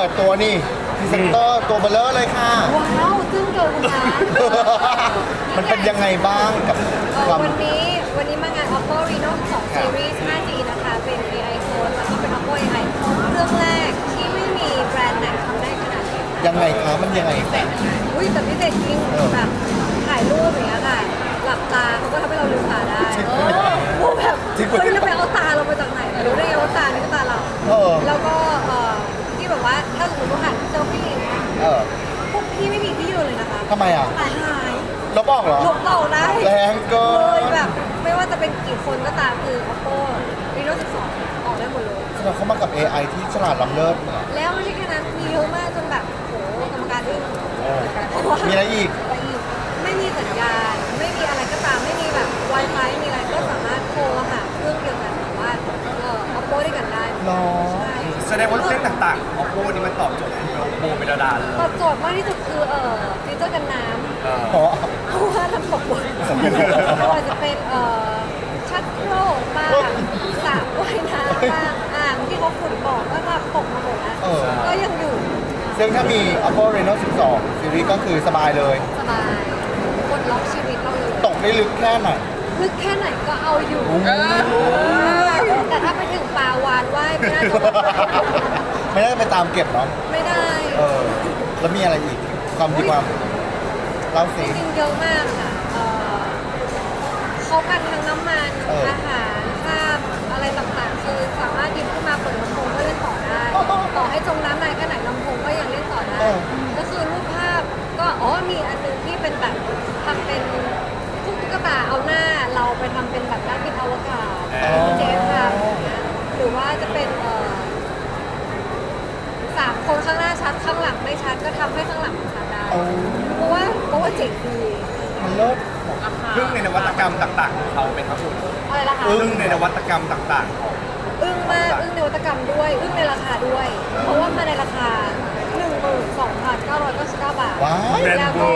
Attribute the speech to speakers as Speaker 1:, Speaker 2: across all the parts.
Speaker 1: ปิดตัวนี่พรีเซนเตอร์ตัวเบลเลอร์เลยค่ะ
Speaker 2: ว้าวจึ้งเกินคุณนะ
Speaker 1: มันเป็นยังไงบ้างกับ
Speaker 2: เอ่อ
Speaker 1: ความ
Speaker 2: วันนี้วันนี้มางาน Oppo Reno 2 Series 5G นะคะ เป็น AI phone แล้วก็เป็น Oppo AI เครื่องแรกที่ไม่มีแบรนด์ไหนทำได้ขนาดนี้
Speaker 1: ยังไงคะมันยังไงคะ
Speaker 2: อุ้ยแต่พิเศษจริง
Speaker 1: เออ
Speaker 2: แบบถ่ายรูปอย่างเงี้ยค่ะ หลับตาเขาก็ทำให้เราลืมตาได้
Speaker 1: จริง
Speaker 2: โอ้โหแบบ
Speaker 1: จริงปะ
Speaker 2: เฮ้ยเราไปเอาตาเรามาจากไหนรู้ได้ไงว่าตานี่ก็ตาเรา
Speaker 1: เออ
Speaker 2: แล้วก็เอ่อที่แบบว่า ถ้าสมมติว่าหันเซลฟี่อย่างเงี้ย
Speaker 1: เออ
Speaker 2: พวกพี่ไม่มีที่ยืนเลยนะคะ
Speaker 1: ทำไมอะ
Speaker 2: หายหาย
Speaker 1: ลบออกเหรอ
Speaker 2: ลบเต่าได้
Speaker 1: แรงเกิน
Speaker 2: เลยแบบ ไม่ว่าจะเป็นกี่คนก็ตามคือ oppo reno 12 ออกได้หมดเลย
Speaker 1: แสดงเขามากับ AI ที่ฉลาดล้ำเลิศเนี่ย
Speaker 2: แล้วไม่ใช่แค่นั้นมีเยอะมากจนแบบโหกรรมการอึ้ง
Speaker 1: เออ
Speaker 2: เพราะว่า
Speaker 1: มีอะไรอีก
Speaker 2: อะไรอีก ไม่มีสัญญาณ ไม่มีอะไรก็ตาม ไม่มีแบบ Wi-Fi ไม่มีอะไรก็สามารถโทรหาเครื่องเดียวกันแต่ว่าเอ่อ oppo ด้วยกันได้
Speaker 1: หรอ
Speaker 2: ใช่
Speaker 3: แสดงว่าลูกเล่นต่างๆ oppo นี่มันตอบโจทย์โมเมลดาเลย
Speaker 2: ตอบโจทย์มากที่สุดคือเอ่อฟีเจอร์กันน้ำ
Speaker 3: เออ
Speaker 1: เพราะ
Speaker 2: เพราะว่าน้ำตกบ่อยไม่ว่าจะเป็นเอ่อชักโครกบ้างสระว่ายน้ำบ้างอ่างที่เขาขุดบ่อก็แบบตกมาหมดแล้ว
Speaker 1: เออ
Speaker 2: ก็ยังอยู่
Speaker 1: ซึ่งถ้ามี Oppo Reno 12ซีรีส์ก็คือสบายเลย
Speaker 2: สบายกดล็อกชีวิตเราเลย
Speaker 1: ตกได้ลึกแค่ไหน
Speaker 2: ลึกแค่ไหนก็เอาอยู่แต่ถ้าไปถึงปลาวานว่ายไม่น่าจะ
Speaker 1: ไม่ได้ไปตามเก็บเนาะ
Speaker 2: ไม่ได้
Speaker 1: เออแล้วมีอะไรอีกความดีความเล่า
Speaker 2: จ
Speaker 1: สิ
Speaker 2: ริงๆเยอะมากค่ะเอ่อเขากันทั้งน้ำมัน
Speaker 1: เอออ
Speaker 2: อาหาร ชัดก็ทำให้ข้างหลังชัดได้
Speaker 1: เอา
Speaker 2: เพราะว่าเพราะว่าเจ๋งดี
Speaker 1: มันเลิศ
Speaker 3: พึ่งในนวัตกรรมต่างๆของเขาเป็นครับคุณ
Speaker 2: อะไรล่ะคะ
Speaker 1: อึ้
Speaker 3: พึ่งในนวัตกรรมต่างๆของ
Speaker 2: อึ้งมากอึ้งในวัตกรรมด้วยอึ้งในราคาด้วย เพราะว่ามาในราคา12,999บาท
Speaker 1: ว้าย
Speaker 2: แล้วก็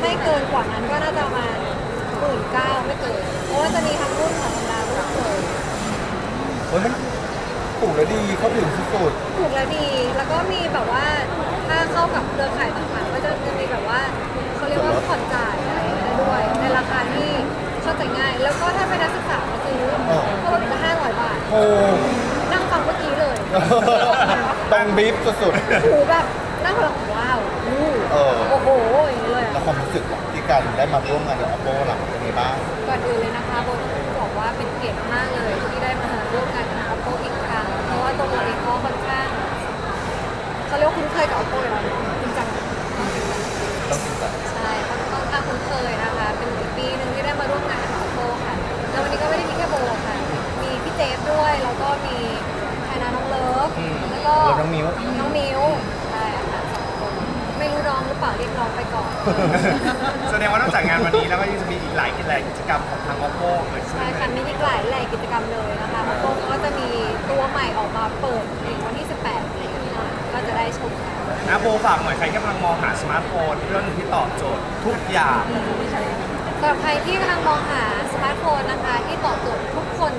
Speaker 2: ไม่เกินกว่านั้นก็น่าจะประมาณหมื่นเก้าไม่เกินเพราะว่าจะมีทั้งรุ่นธรรมดารุ่นเลย
Speaker 1: เฮ้ยมันถูกและดีเข้าถึงที่สุด
Speaker 2: ถูกและดีแล้วก็มีแบบว่า ถ้าเข้ากับเครือข่ายต่างๆ ก็จะมีแบบว่าเขาเรียกว่าผ่อนจ่ายอะไรได้ด้วย ในราคาที่เข้าใจง่าย แล้วก็ถ้าเป็นนักศึกษามาซื้อ
Speaker 1: เออ
Speaker 2: ก็ลดเหลือ500บาท
Speaker 1: โอ้
Speaker 2: นั่งฟังเมื่อกี้เลย
Speaker 1: ต้องบีฟสุด
Speaker 2: หูแบบนั่งแบบว้าวอู้
Speaker 1: เออ
Speaker 2: โอ้โหอย่างนี้เลย
Speaker 1: ๆ
Speaker 2: อะ
Speaker 1: แล้วความรู้สึกอะที่การได้มาร่วมงานกับ Oppo หลังเป็นไงบ้าง
Speaker 2: ก่อนอื่นเลยนะคะโบต้องบอกว่าเป็นเกียรติมากเลย เขาเรียกว่าคุ้นเคยกับ Oppo อยู่แล้วเนอะจริงจัง
Speaker 1: ต้องจริงจัง
Speaker 2: ใช่ค่อนข้างคุ้นเคยนะคะ เป็นอีกปีหนึ่งที่ได้มาร่วมงานกับ Oppo ค่ะ แล้ววันนี้ก็ไม่ได้มีแค่โบค่ะ มีพี่เจฟด้วย แล้วก็มีไทนาน้องเลิฟแล้วก็
Speaker 1: แล้วน้องมิ้ว
Speaker 2: น้องมิวใช่ค่ะสองคนไม่รู้น้องหรือเปล่าเรียกน้องไปก่อน
Speaker 3: แสดงว่านอกจากงานวันนี้แล้วก็ยังจะมีอีกหลายกิจกิจกรรมของทาง oppo เกิดขึ้น
Speaker 2: ใช่ค่ะมีอีกหลายแหล่งกิจกรรมเลยนะคะแล้วก็จะมีตัวใหม่ออกมาเปิดในวันที่ 18อะไรอย่างเงี้ย ก็จะได้ชมกัน
Speaker 3: นะโบฝากหน่อยใครกำลังมองหาสมาร์ทโฟนเครื่องหนึ่งที่ตอบโจทย์ทุกอย่าง
Speaker 2: สำหรับใครที่กำลังมองหาสมาร์ทโฟนนะคะ ที่ตอบโจทย์ทุกคน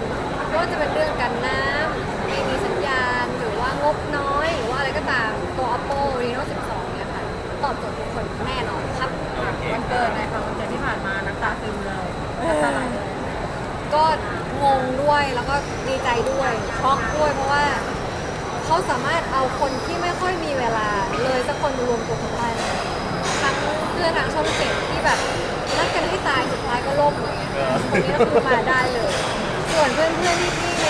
Speaker 2: ไม่ว่าจะเป็นเรื่องกันน้ำไม่มีสัญญาณ หรือว่างบน้อย หรือว่าอะไรก็ตามตัว oppo reno 12 เนี่ยค่ะ ตอบโจทย์ทุกคนแน่นอนครับ
Speaker 4: วันเกิดนะคะวันเกิดที่ผ่านมาน้ำตาซึมเลยน้ำตาไหลเลย
Speaker 2: ก็งงด้วยแล้วก็ดีใจด้วยช็อกด้วยเพราะว่า เขาสามารถเอาคนที่ไม่ค่อยมีเวลาเลยสักคนมารวมตัวกันได้เลยทั้งเพื่อนทางช่องเจ็ดที่แบบนัดกันให้ตายสุดท้ายก็ล่มเลยคนนี้ก็คือมาได้เลย ส่วนเพื่อนเพื่อนที่พี่ใน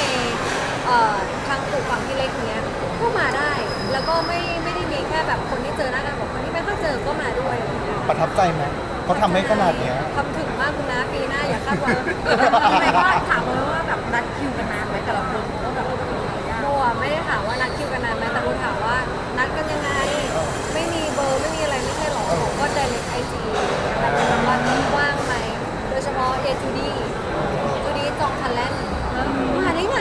Speaker 2: เอ่อทางปลูกฝั่งพี่เล็กเนี้ยก็มาได้ แล้วก็ไม่ไม่ได้มีแค่แบบคนที่เจอหน้ากันบอกคนที่ไม่ค่อยเจอก็มาด้วยอะไรอย่างเงี้ย
Speaker 1: ประทับใจไหมเขาทำให้ขนาดเนี้ย
Speaker 2: ทำถึงมากคุณนะปีหน้าอย่าคาดหวัง
Speaker 4: ทำไมก็ถามเลยว่าแบบนัดคิวกันนานไหมแต่ละ
Speaker 2: นัดคิวกันนานไหมแต่โมถามว่านัดกันยังไง ไม่มีเบอร์ไม่มีอะไรไม่ใช่หรอผมก็ direct IG แต่ว่าว่างไหมโดยเฉพาะเอจูดี้จูดี้จองคันแลนด์มาได้ไง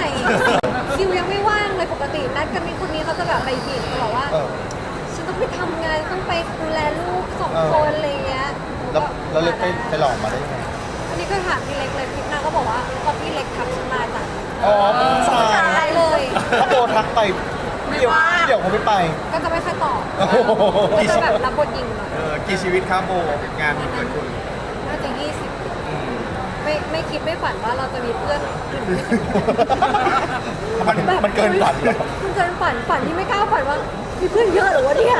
Speaker 2: คิวยังไม่ว่างเลยปกตินัดกันมีคนนี้เขาจะแบบไปบีบตลอดว่า
Speaker 1: เออ
Speaker 2: ฉันต้องไปทำงานต้องไปดูแลลูกสอง
Speaker 1: เออ
Speaker 2: คนอะไรเงี้ย
Speaker 1: แล้วแล้วเล็กไปไปหลอกมาได้ยังไง
Speaker 2: อันนี้ก็ถามพี่เล็กเลยพี่นางก็บอกว่าพอพี่เล็กทักฉันมาจาก
Speaker 1: อ๋อผู้ชาย
Speaker 2: ใช่เลย
Speaker 1: ถ้าโบทักไป เดี๋ยวเดี๋ยวผมไม่ไป
Speaker 2: ก็จะไม่ค่อยตอบ
Speaker 1: โอ้โห
Speaker 2: ก็จะแบบรับบทยิงหน่อย
Speaker 3: เออกี่ชีวิตครับโบงานมันเกิดคุณ
Speaker 2: น่าจะยี่สิบไม่ไม่คิดไม่ฝันว่าเราจะมีเพื่อนถึงยี่สิบ
Speaker 1: มันมันเกินฝันเหรอ
Speaker 2: มันเกินฝันฝันที่ไม่กล้าฝันว่ามีเพื่อนเยอะเหรือวะเนี่ย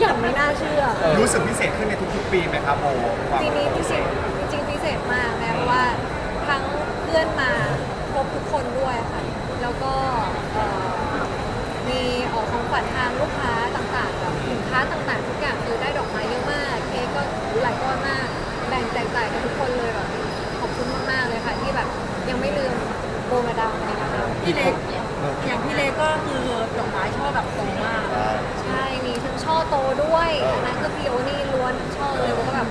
Speaker 2: อย่างไม่น่าเชื่อ
Speaker 3: รู้สึกพิเศษขึ้นในทุกๆปีไหมครับโบความ
Speaker 2: ปีนี้พิเศษจริงๆพิเศษมากนะเพราะว่าทั้งเพื่อนมาครบทุกคนด้วยค่ะ แล้วก็เอ่อ มีออกของขวัญทางลูกค้าต่างๆแบบสินค้าต่างๆ ทุกอย่างคือได้ดอกไม้เยอะมาก เค้กก็หลายก้อนมาก แบ่งแจกจ่ายกันทุกคนเลยแบบขอบคุณมากๆเลยค่ะ ที่แบบยังไม่ลืมโบมาดามเลยนะคะ
Speaker 4: พี่เล็กอย่างพี่เล็กก็คือดอกไม้ช่อแบบโตมาก
Speaker 2: ใช่มีทั้งช่อโตด้วยอันนั้นคือพีโอนี่ล้วนทั้งช่อเลยโบก็แบบ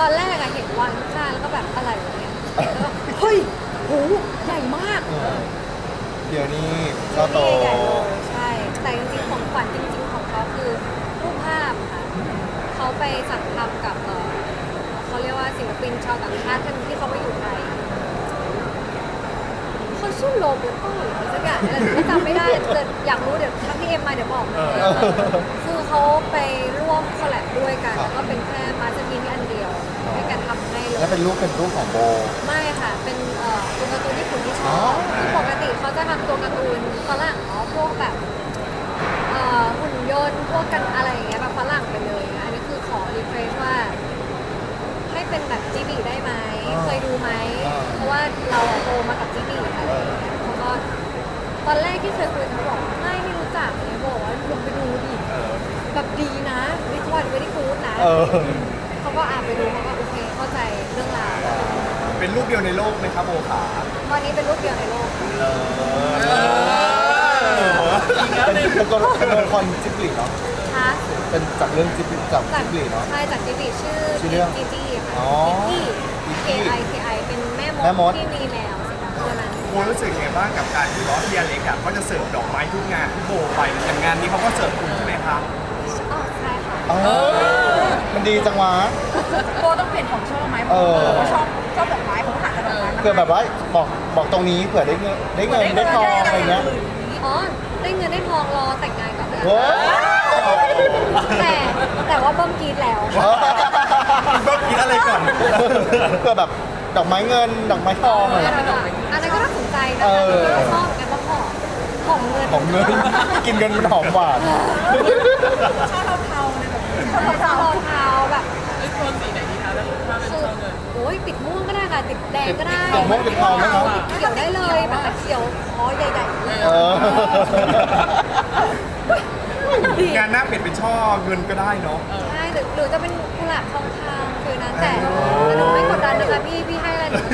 Speaker 2: ตอนแรกอะเห็นวางข้างๆแล้วก็แบบอะไรวะเนี่ยแล้วก็เฮ้ยโหใหญ่มาก
Speaker 1: เดี๋ยวนี้ก็โต
Speaker 2: นี่ใหญ่เลยใช่ แต่จริงๆของขวัญจริง ๆ ของเขาคือรูปภาพค่ะเขา ไปสั่งทำกับเอ่อเขาเรียกว่าศิลปินชาวต่างชาติท่านที่เขามาอยู่ไทยเขาชื่อโลโบโต้หรืออะไรสักอย่างเนี่ยไม่จำไม่ได้แต่อยากรู้เดี๋ยวถ้าพี่เอ็มมาเดี๋ยวบอกนะคือเขาไปร่วมคอลแลบด้วยกันแล้วก็เป็นแค่มาสเตอร์พีซอันเดียวให้กันทำให้เล
Speaker 1: แล้ว
Speaker 2: ย
Speaker 1: เป็นรูปเป็นรูปของโบ
Speaker 2: ไม่ค่ะ เป็นเอ่อตัวการ์ตูนญี่ปุ่นที่ช
Speaker 1: อ๋
Speaker 2: อ
Speaker 1: อบ
Speaker 2: คือปกติเขาจะทำตัวการ์ตูนฝรั่งเนาะพวกแบบเอ่อหุ่นยนต์พวกกันอะไรอย่างเงี้ยแบบฝรั่งไปเลย นะอันนี้คือขอรีเควสว่า ให้เป็นแบบจีบีได้ไหมเคยดูไหมเพราะว่าเราอะโตมากับจีบีอะไรอย่างเงี้ยเขาก็ตอนแรกที่เคยคุยกันบอกไม่ไม่รู้จักเลยบอกว่าลองไปดูดิแบบดีนะวิทวันไม่ได้กูดนะ
Speaker 1: เออ
Speaker 2: เขาก็อ่านไปดูเขาก็โอเคเข้าใจเรื่องราว
Speaker 3: เป็นรูปเดียวในโลกไหมครับโบขา
Speaker 2: ตอนนี้เป็นรูปเดียวในโลกค่ะ
Speaker 1: เป็นตัวเป็นตัวละครจิบลิเนาะ
Speaker 2: คะ
Speaker 1: เป็นจากเรื่องจิบลิจาก
Speaker 2: จาก
Speaker 1: จิบลิเนาะ
Speaker 2: ใช่จากจีบีชื่อ
Speaker 1: ชื่อเรื่อง
Speaker 2: จีจีค่ะ
Speaker 1: อ๋อ
Speaker 2: จีจี K I K I เป็นแม่
Speaker 1: แม่
Speaker 2: ม
Speaker 1: ม
Speaker 2: ด
Speaker 1: ด
Speaker 2: ที่มีแมวสิคะตัวนั้น
Speaker 3: โบรู้สึกยังไงบ้างกับการที่ว่าพี่อเล็กอะก็จะเสิร์ฟดอกไม้ทุกงานที่โบไปอย่างงานนี้เขาก็เสิร์ฟคุณใช่ไหมครับ
Speaker 2: อ๋อใช่ค่ะ
Speaker 1: เออมันดีจังวะ
Speaker 4: โบต้องเปลี่ยนของช่อไหม
Speaker 1: เออ
Speaker 4: เพราะชอบชอบดอกไม้เขาหาแต่ดอกไม้มา
Speaker 1: เพื่อแบบว่าบอกบอกตรงนี้เผื่อได้เงินได้เงินได้ทองอะไรเงี้ย
Speaker 2: อ๋อได้เงินได้ทองรอแต่งงานก่อนเลย
Speaker 1: โอ้
Speaker 2: แต่แต่ว่าเบิ้มกรีดแล้ว
Speaker 3: ก็คิดอะไรก่อน
Speaker 1: เพื่อแบบดอกไม้เงินดอกไม้ทองอะไร
Speaker 2: อันนั้นก็น่าสนใจนะ
Speaker 1: เอ
Speaker 2: คะ
Speaker 1: อ
Speaker 2: ก็ชอบกันว่าหอมของเงิน
Speaker 1: ของเงินกินเงินมันหอมหวาน
Speaker 4: ช่อเทาๆเลยแบบ
Speaker 2: ชอบเทาเทาๆแบบโทนสีไหนดีคะถ้าเป็นชอบเงินโอ้ยติดม่วงก็ได้ค่ะติดแดงก็ได้
Speaker 1: ติดม่วงติดทองไหมครับ
Speaker 2: ติดเขียวได้เลยแบบเขียวคอใหญ่ๆ
Speaker 1: เออ
Speaker 2: ดี
Speaker 3: งานหน้าเปลี่ยนเป็นช่อเงินก็ได้เนาะ
Speaker 2: ใช่หรือหรือจะเป็นกุหลาบทองคำคือนั้นแต่แต่หนูไม่กดดันนะคะพี่พี่ให้อะไรหนูก็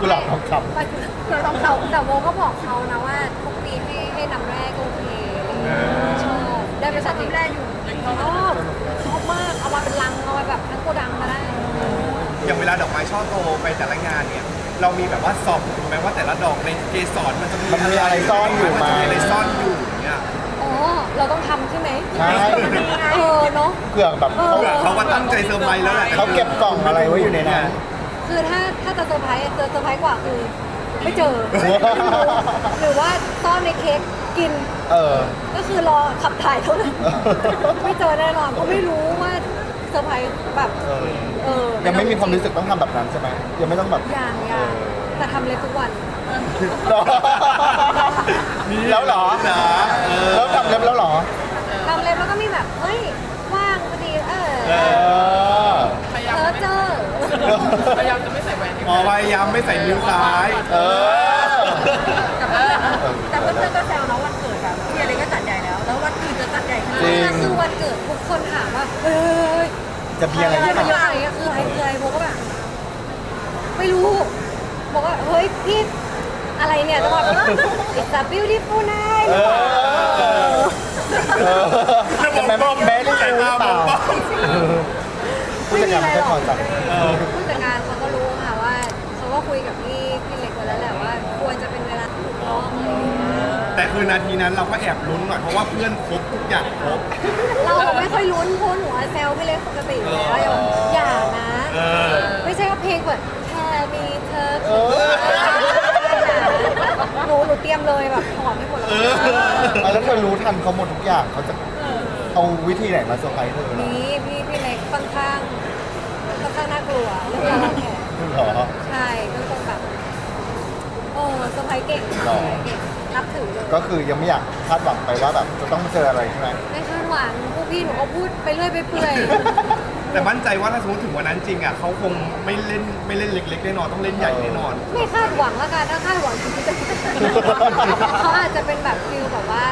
Speaker 1: กุหลาบทองค
Speaker 2: ไปคือต้องเขาแต่โมก็บอกเขานะว่าทุกปีให้ให้นำแรกโอเคอะไรอย่างเงี้ยชอบได้ไปสัตว์แรกอยู่ชอบชอบมากเอามาเป็นลังเอามาแบบทั้งโกดังมาได้
Speaker 3: อย่างเวลาดอกไม้ช่อโตไปแต่ละงานเนี่ย เรามีแบบว่าสอบถูกไหมว่าแต่ละดอกในเกสรมันจะมี
Speaker 1: มันมีอะไรซ่อนอยู่ไหม
Speaker 3: มันจะมีอะไรซ่อนอยู่เนี่ย
Speaker 2: อ๋อ เราต้องทำใช่ไหมำ
Speaker 1: ใช่
Speaker 2: เออเนาะ
Speaker 1: เผื่อแบบเขา
Speaker 3: เผื่อเขาก็ตั้งใจเซอร์ไพรส์แล้วแหละ
Speaker 1: เขาเก็บกล่องอะไรไว้อยู่ในนั้น
Speaker 2: คือถ้าถ้าจะเซอร์ไพรส์เจอเซอร์ไพรส์กว่าคือไม่เจอหรือว่าซ่อนในเค้กกิน
Speaker 1: เออ
Speaker 2: ก็คือรอขับถ่ายเท่านั้นไม่เจอแน่นอนเพราะไม่รู้ว่าเซอร์ไพรส์แบบ
Speaker 1: เออ
Speaker 2: เออ
Speaker 1: ยังไม่มีความรู้สึกต้องทำแบบนั้นใช่ไหมยังไม่ต้องแบบ
Speaker 2: อย่างอย่างแต่ทำเลยทุกวัน
Speaker 1: แล้วเหรอแล้วทำเล็บแล้วเหรอ
Speaker 2: ทำเลยแล้วก็มีแบบเฮ้ย ว่างพอดี เออ
Speaker 1: เออ
Speaker 2: เธอเจอ
Speaker 3: พยายามไม่ใส่นิ้วซ้าย
Speaker 1: เออ
Speaker 4: แต่เพื่อนๆก็แซวน้องวันเกิดแบบพี่อะไรก็จัดใหญ่แล้ว แล้ววันอื่นจะจัดใหญ่ขนาด
Speaker 1: จริ
Speaker 4: ไหน
Speaker 1: ง
Speaker 2: คือวันเกิดทุกคนถามว่าเฮ้ย
Speaker 1: จะมีอะไร
Speaker 2: อะไร
Speaker 1: ที่
Speaker 2: มา
Speaker 1: แบบ
Speaker 2: เยอะอะไรเงี้ยคืออะไรคืออะไรโบก็แบบไม่รู้บอกว่าเฮ้ยพี่ อะไรเนี่ยจะแบบ it's a beautiful night
Speaker 1: เออเออจะแม่แม่ได้รู้หรือเปล่าผู้จัดการไม่ได้พอใจ
Speaker 2: ผู้จัดการเขาก็รู้ค่ะว่าเขาก็คุยกับพี่พี่เล็กไว้แล้วแหละว่า ควรจะเป็นเวลาที่ถูกต้องอะไรอย่างเงี้ย
Speaker 3: แต่คือนาทีนั้นเราก็แอบลุ้นหน่อยเพราะว่าเพื่อนครบทุกอย่างครบ
Speaker 2: เราไม่ค่อยลุ้นเพราะหนูอะแซวพี่เล็กปกติอยู่แล้วอย่าอย่านะ
Speaker 3: เออ
Speaker 2: ไม่ใช่ว่าเพลงแบบแค่มีเธอ
Speaker 1: เอ
Speaker 2: คือ
Speaker 1: อ
Speaker 2: ห นูหนูนูเตรียมเลยแบบหอมไม่หมดแล้ว
Speaker 1: อะแล้วเธอรู้ทันเขาหมดทุกอย่างเขาจะเอาวิธีไหนมาเซอร์ไพรส์เธอล่ะ
Speaker 2: นี้พี่พี่เล็กค่อนข้างค่อนข้างน่ากลัวเรื่องการวางแผน
Speaker 1: เหรอ
Speaker 2: ใช่เป็นคนแบบโอ้เซอร์ไพรส์เก่ง
Speaker 1: หรอ
Speaker 2: เซอร์ไพรส์เก่งนับถือเลย
Speaker 1: ก็คือยังไม่อยากคาดหวังไปว่าแบบจะต้องเจออะไรใช่ไหม
Speaker 2: ไม่คาดหวังพวกพี่หนูก็พูดไปเรื่อยไปเปื่อย
Speaker 3: แต่มั่นใจว่าถ้าสมมติถึงวันนั้นจริงอะเขาคงไม่เล่นไม่เล่นเล็กๆแน่นอนต้องเล่นใหญ่แน่นอน
Speaker 2: ไม่คาดหวังแล้วกันถ้าคาดหวังคือจะเขาอาจจะเป็นแบบฟิลแบบว่า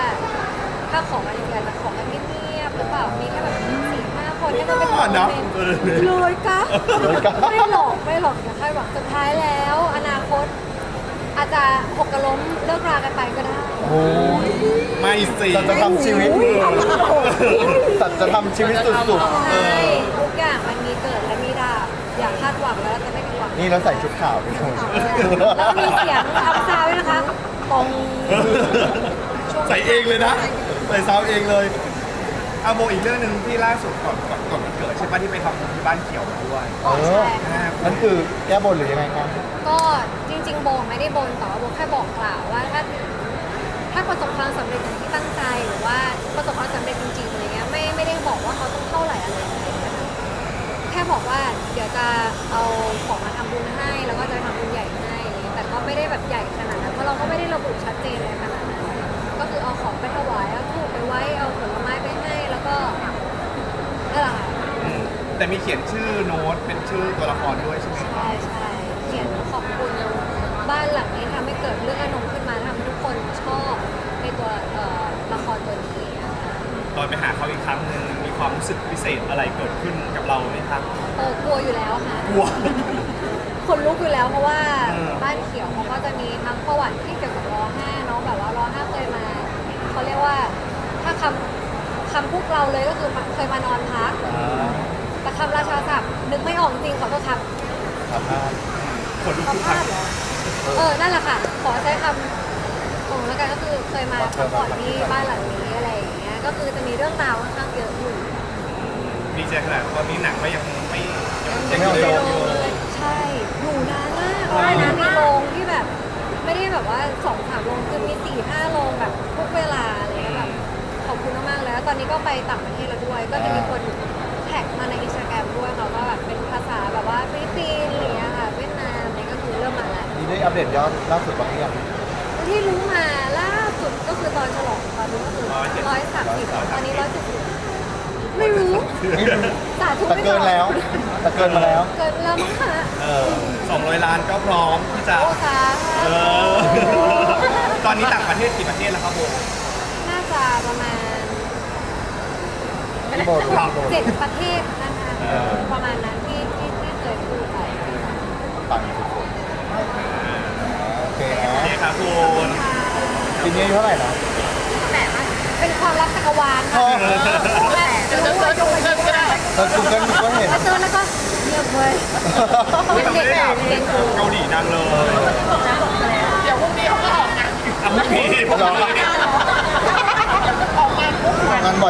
Speaker 2: ถ้าของอะไรอาจจะของกันเงียบๆหรือเปล่ามีแค่แบบสี่ห้าคนให้มันเป็นโม
Speaker 3: อ๋อ
Speaker 2: เม
Speaker 3: เนอะ
Speaker 2: นต์
Speaker 3: เออ
Speaker 2: เลยกะ
Speaker 1: เลยกะ
Speaker 2: ไม่หลอกไม่หลอกอย่าคาดหวังสุดท้ายแล้ว อนาคต อาจจะหกกระล้มเลิกรากันไปก็ได้
Speaker 1: โอ้ย
Speaker 3: ไม่สิ
Speaker 1: จะจะทำชีวิตสัตว์จะทำชีวิตสุด
Speaker 2: ใช่ นี่เรา
Speaker 1: ใส่ชุดขาวด้วย
Speaker 2: แล้วมีเสียงอัพซาวด์ด้วยนะคะปอง
Speaker 3: ใส่เองเลยนะ ใส่ซาวเองเลยเอาโมอีกเรื่องหนึ่งที่ล่าสุดก่อนก่อนก่อนวันเกิดใช่ปะที่ไปทำบุญที่บ้านเขียวมาด้วย
Speaker 1: เออนั่นคือแก้บนหรือยังไงครับ
Speaker 2: ก็จริงๆโบไม่ได้บนแต่ว่าโบแค่บอกกล่าวว่าถ้าถ้าประสบความสำเร็จอย่างที่ตั้งใจหรือว่าประสบความสำเร็จจริงๆอะไรเงี้ยไม่ไม่ได้บอกว่าเขาต้องเท่าไหร่อะไรอย่างเงี้ยนะคะแค่บอกว่าเดี๋ยวจะเอาของมาทำ บุญให้แล้วก็จะทำบุญใหญ่ให้อะไรเงี้ยแต่ก็ไม่ได้แบบใหญ่ขนาดนั้นเพราะเราก็ไม่ได้ระบุชัดเจนเลยขนาดนั้นก็คือเอาของไปถวายเอาทูบไปไว้เอาผลไม้ไปให้แล้วก็นั่นแหละค่ะ
Speaker 3: อืมแต่มีเขียนชื่อโน้ตเป็นชื่อตัวละครด้วยใช่ไหม
Speaker 2: ใช่ใช่เขียนขอบคุณบ้านหลังนี้ทำให้เกิดเรื่องอนงขึ้นมาทำให้ทุกคนชอบในตัวเอ่อละครตัวนี้อะค่ะ
Speaker 3: ตอนไปหาเขาอีกครั้งหนึ่งมีความรู้สึกพิเศษอะไรเกิดขึ้นกับเราไหมครับ
Speaker 2: โอ้กลัวอยู่แล้วค่ะ
Speaker 3: กลัว
Speaker 2: คนลุกอยู่แล้วเพราะว่า
Speaker 3: เออ
Speaker 2: บ้านเขียวเขาก็จะมีทั้งประวัติที่เกี่ยวกับรอห้าเนาะแบบว่ารอห้าเคยมาเขาเรียกว่าถ้าคำคำพวกเราเลยก็คือเคยมานอนพักแต่คำราชาศัพท์นึกไม่ออกจริงขอโทษครับ
Speaker 1: ครับ
Speaker 3: ขนลุก
Speaker 2: คำ
Speaker 3: ทุกค
Speaker 2: พา
Speaker 3: รั้
Speaker 2: ด
Speaker 3: ง
Speaker 2: เหรอเออนั่นแหละค่ะ ขอใช้คำของแล้วกันก็คือเคยมาพักผ่อนที่บ้านหลังนี้อะไรอย่างเงี้ยก็คือจะมีเรื่องราวค่อนข้างเยอะอยู่
Speaker 3: ดีใจขนาดตอนนี้หนังก็ยังไม่ยัง
Speaker 1: ยั
Speaker 3: ยัง
Speaker 1: ง
Speaker 3: อยู่
Speaker 1: ไม่
Speaker 3: ใน
Speaker 1: เอา
Speaker 3: โรงอยู่
Speaker 2: ใช่อยู่นานมากใช่นะมีโรงที่แบบ ไม่ได้แบบว่าสองสามโรงคือมีสี่ห้าโรงแบบทุกเวลาอะไรเลยแบบขอบคุณมากๆแล้ว ตอนนี้ก็ไปต่างประเทศแล้วด้วย ก็จะมีคนแท็กมาในอินสตาแกรมด้วยค่ะว่าแบบเป็นภาษาแบบว่าฟิลิปปินส์อะไรอย่างเงี้ยค่ะเวียดนามอะไรก็คือเริ่มมาแล้ว
Speaker 1: นี่ได้อัปเดตยอดล่าสุดบ้างหรือยัง
Speaker 2: ที่รู้มาล่าสุดก็คือตอนฉลองตอนนี้ก็คือร้อยสามสิบตอนนี้ร้อยสิบ ไม่รู้
Speaker 1: ไม่รู้
Speaker 2: สาธุ
Speaker 1: แต่
Speaker 2: ไม่
Speaker 1: เกิน
Speaker 2: บอก
Speaker 1: แล้วแต่เกินมาแล้ว
Speaker 2: เกินแล้วมั้งคะ
Speaker 3: เออสองร้อยล้านก็พร้อมที่จะ
Speaker 2: โอ้สา
Speaker 3: เอ
Speaker 2: ธุ
Speaker 3: อตอนนี้ต่างประเทศกี่ประเทศแล้วครับโบ
Speaker 2: น่าจะประมาณ
Speaker 1: พี่โบดูพี่โบ
Speaker 2: เจ็ดประเทศนะคะประมาณนั้นที่ที่ที่เคยพูดไป
Speaker 1: ปังสุดๆโอเคนะ
Speaker 3: โอเคครับคุณ
Speaker 1: ปีนี้อายุเท่าไหร่นะ
Speaker 2: เป็นความรักจักรวาล
Speaker 1: พอ
Speaker 2: และรู้ว่ายกไปยกก็ได้
Speaker 1: เราดูกัน ก็เห็น
Speaker 2: แล้วเจอแล้วก็เงียบเลยเป็นเด็กเด็ก
Speaker 3: เกาหลีดังเลย
Speaker 4: เดี๋ยวพรุ่งนี้เขาก็ออกงาน
Speaker 3: อะพรุ่งนี้พรุ่งนี้
Speaker 1: งานบ่อย